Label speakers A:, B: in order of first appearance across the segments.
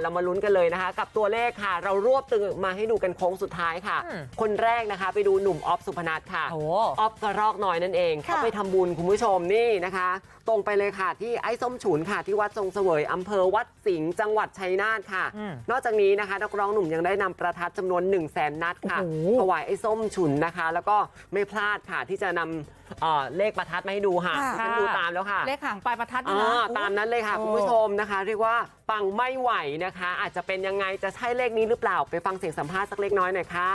A: เรามาลุ้นกันเลยนะคะ กับตัวเลขค่ะ เรารวบตึงมาให้ดูกันโค้งสุดท้ายค่ะ
B: อืม
A: คนแรกนะคะ ไปดูหนุ่มออฟสุพนัทค่ะ
B: โอ้
A: ออฟกระรอกน้อยนั่นเอง
C: ค่ะ
A: เขาไปทำบุญคุณผู้ชมนี่นะคะ ตรงไปเลยค่ะที่ไอ้ส้มฉุนค่ะ ที่วัดทรงเสวยอำเภอวัดสิงห์จังหวัดชัยนาทค่ะ
B: อืม
A: นอกจากนี้นะคะนักร้องหนุ่มยังได้นำประทัดจำนวน1 0 0 0 0แสนนัดค่ะ
B: โอ้โห
A: ถวายไอ้ส้มฉุนนะคะ แล้วก็ไม่พลาดค่ะที่จะนำ เอ่อเลขประทัดมาให้ดูค่ะ
C: ค่ะ
A: ฉันดูตามแล้วค่ะ
C: เลขหางปลายประทัดนะ
A: อ่า
C: นะ
A: ตามนั้นเลยค่ะ
C: โอ้
A: คุณผู้ชมนะคะ เรียกว่าปังไม่ไหวนะคะ อาจจะเป็นยังไงจะใช่เลขนี้หรือเปล่าไปฟังเสียงสัมภาษณ์สักเล็กน้อยหน่อยค่ะ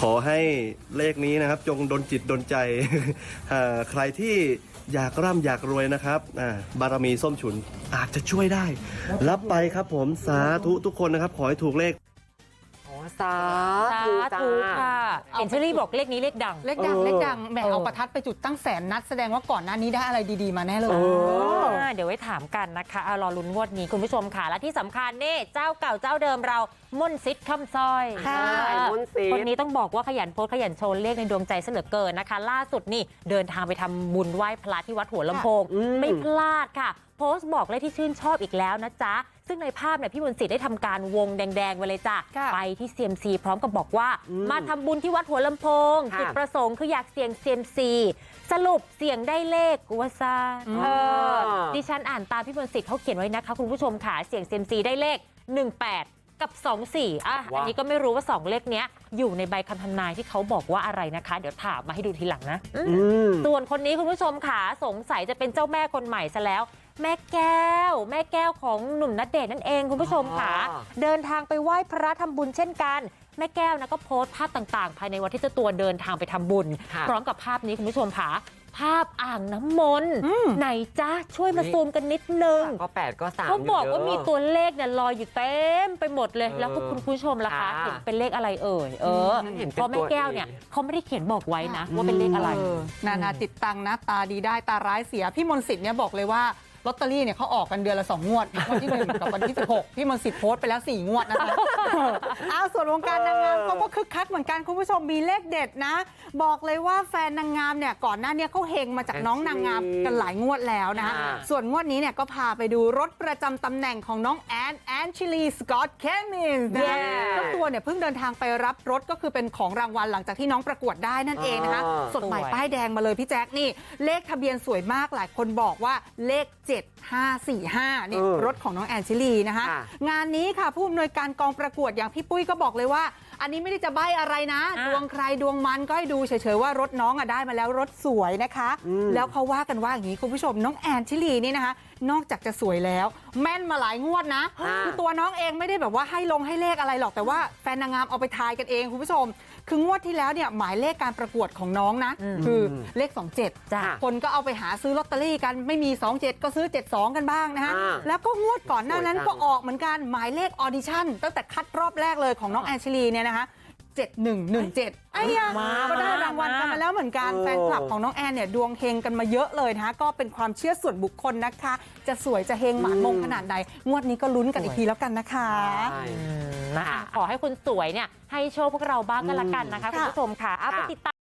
D: ขอให้เลขนี้นะครับ จงดนจิตดนใจเอ่อใครที่อยากร่ำอยากรวยนะครับอ่าบารมีส้มฉุนอาจจะช่วยได้ รับไปครับผมสาธุทุกคนนะครับ ขอให้ถูกเลข
A: อ๋อ สา
B: สา
A: ธุจ้า
B: ธุค่ะเห็นเชอรี่บอกเลขนี้เลขดัง
C: เลขดัง
A: เออ
C: เลขดังแหม
B: เออ
C: เอาประทัดไปจุดตั้งแสนนัดแสดงว่าก่อนหน้านี้ได้อะไรดีๆมาแน่เลย
A: เออ
B: อ่าเดี๋ยวไว้ถามกันนะคะเอารอลุ้นงวดนี้คุณผู้ชมค่ะ และที่สำคัญนี่เจ้าเก่าเจ้าเดิมเรามนต์ซิดคำซอย
C: ค่ะ
B: เออ
A: มนต์ซิทธิ์
B: คนนี้ต้องบอกว่าขยันโพสต์ขยันโชว์เลขในดวงใจเสยเหลือเกินนะคะ ล่าสุดนี่เดินทางไปทำบุญไหว้พระที่วัดหัวลำโพง
A: อืม
B: ไม่พลาดค่ะ โพสต์บอกเลขที่ชื่นชอบอีกแล้วนะจ๊ะ ซึ่งในภาพเนี่ยพี่มนต์สิทธิ์ได้ทำการวงแดงๆไว้เลยจ้ะ
C: ค่ะ
B: ไปที่เซียมซีพร้อมกับบอกว่า มาทำบุญที่วัดหัวลำโพง
A: ค่ะ
B: จุดประสงค์คืออยากเสี่ยงเซียมซีสรุปเสี่ยงได้เลขกูว่าซา
C: อืม
B: เออดิฉันอ่านตามพี่มนต์สิทธิ์เขาเขียนไว้นะคะคุณผู้ชมค่ะเสี่ยงเซียมซีได้เลข 18กับ 24อะ
A: ว้า
B: อันนี้ก็ไม่รู้ว่า 2 เลขเนี้ย อยู่ในใบคำทำนายที่เขาบอกว่าอะไรนะคะ เดี๋ยวถามมาให้ดูทีหลังนะ
A: อืม
B: ส่วนคนนี้คุณผู้ชมค่ะ สงสัยจะเป็นเจ้าแม่คนใหม่ซะแล้ว แม่แก้ว แม่แก้วของหนุ่มนัดเดทนั่นเองคุณผู้ชมค่ะ
A: อ๋อ
B: เดินทางไปไหว้พระทำบุญเช่นกัน แม่แก้วนะก็โพสต์ภาพต่างๆ ภายในวันที่เจ้าตัวเดินทางไปทำบุญ
A: ค่ะ
B: พร้อมกับภาพนี้คุณผู้ชมค่ะภาพอ่างน้ำมนต์
C: อืม
B: ไหนจ๊ะช่วยมา
A: นี่
B: ซูมกันนิดนึง
A: ก็แปดก็สาม
B: เขาบอก
A: ยู่
B: ว่า
A: ด้
B: มีตัวเลขเนี่ยลอยอยู่เต็มไปหมดเลย
A: เออ
B: แล้วคุณผู้ชมล่ะคะ
A: ค่ะ
B: เห็นเป็นเลขอะไรเอ่ยเออ
A: ฉันเห็นเป็น
B: เพราะแม่
A: ตัว
B: แก้วเนี่ย
A: เอง
B: เขาไม่ได้เขียนบอกไว้นะ ว่าเป็นเลขอะไร
C: เอนานาติดตังนะตาดีได้ตาร้ายเสียพี่มนต์สิทธิ์เนี่ยบอกเลยว่า ลอตเตอรี่เนี่ยเขาออกกันเดือนละ2งวดวันที่1กับวันที่16พี่มนต์สิทธิ์โพสต์ไปแล้ว4งวดนะคะอ้าวส่วนวงการนางงามเขาก็คึกคักเหมือนกันคุณผู้ชมมีเลขเด็ดนะ บอกเลยว่าแฟนนางงามเนี่ยก่อนหน้าเนี้เขาเฮงมาจากน้องนางงามกันหลายงวดแล้วนะ
A: ค่ะ
C: ส่วนงวดนี้เนี่ยก็พาไปดูรถประจำตำแหน่งของน้องแอนแอนชิลีสกอตเคมินส์นะ
B: เย้
C: เจ้าตัวเนี่ยเพิ่งเดินทางไปรับรถก็คือเป็นของรางวัลหลังจากที่น้องประกวดได้นั่นเองนะคะ
A: อ่า
C: สดใหม่
B: สวย
C: ป้ายแดงมาเลยพี่แจ๊คนี่เลขทะเบียนสวยมากหลายคนบอกว่าเลข7545นี่
A: เออ
C: รถของน้องแอนชิลีนะคะ
A: ค่ะ
C: งานนี้ค่ะผู้อำนวยการกองประกวดอย่างพี่ปุ้ยก็บอกเลยว่า อันนี้ไม่ได้จะใบ้อะไรนะ
B: อะ
C: ดวงใครดวงมันก็ให้ดูเฉยๆว่ารถน้องอะได้มาแล้วรถสวยนะคะ
A: อืม
C: แล้วเขาว่ากันว่าอย่างนี้คุณผู้ชมน้องแอนชิลีนี่นะคะนอกจากจะสวยแล้ว แม่นมาหลายงวดนะ
A: อ่า
C: คือตัวน้องเองไม่ได้แบบว่าให้ลงให้เลขอะไรหรอกแต่ว่าแฟนนางงามเอาไปทายกันเองคุณผู้ชม คืองวดที่แล้วเนี่ยหมายเลขการประกวดของน้องนะ
B: อืม
C: คือเลข 27
B: จ้ะ
C: คนก็เอาไปหาซื้อลอตเตอรี่กันไม่มี 27 ก็ซื้อ72กันบ้างนะคะ
A: อ่า
C: แล้วก็งวดก่อนหน้านั้น
A: สวยจัง
C: ก็ออกเหมือนกันหมายเลขออดิชั่นตั้งแต่คัดรอบแรกเลยของน้องแอนชิลีเนี่ยนะคะ7117ไอ้ยะ
B: มา
C: ก็ได้รางวัลกันมาแล้วเหมือนกัน
A: เออ
C: แฟนคลับของน้องแอนเนี่ยดวงเฮงกันมาเยอะเลยนะคะก็เป็นความเชื่อส่วนบุคคลนะคะ จะสวยจะเฮงหมานมงขนาดใดงวดนี้ก็ลุ้นกันอีกทีแล้วกันนะคะ
A: ใช่
B: อืมนะคะ
A: ค่ะ
B: ขอให้คุณสวยเนี่ยให้โชคพวกเราบ้างก็แล้วกันนะคะ
C: ค่ะ
B: คุณผู้ชมค่ะเอาไป
A: ค่ะ
B: ติดตาม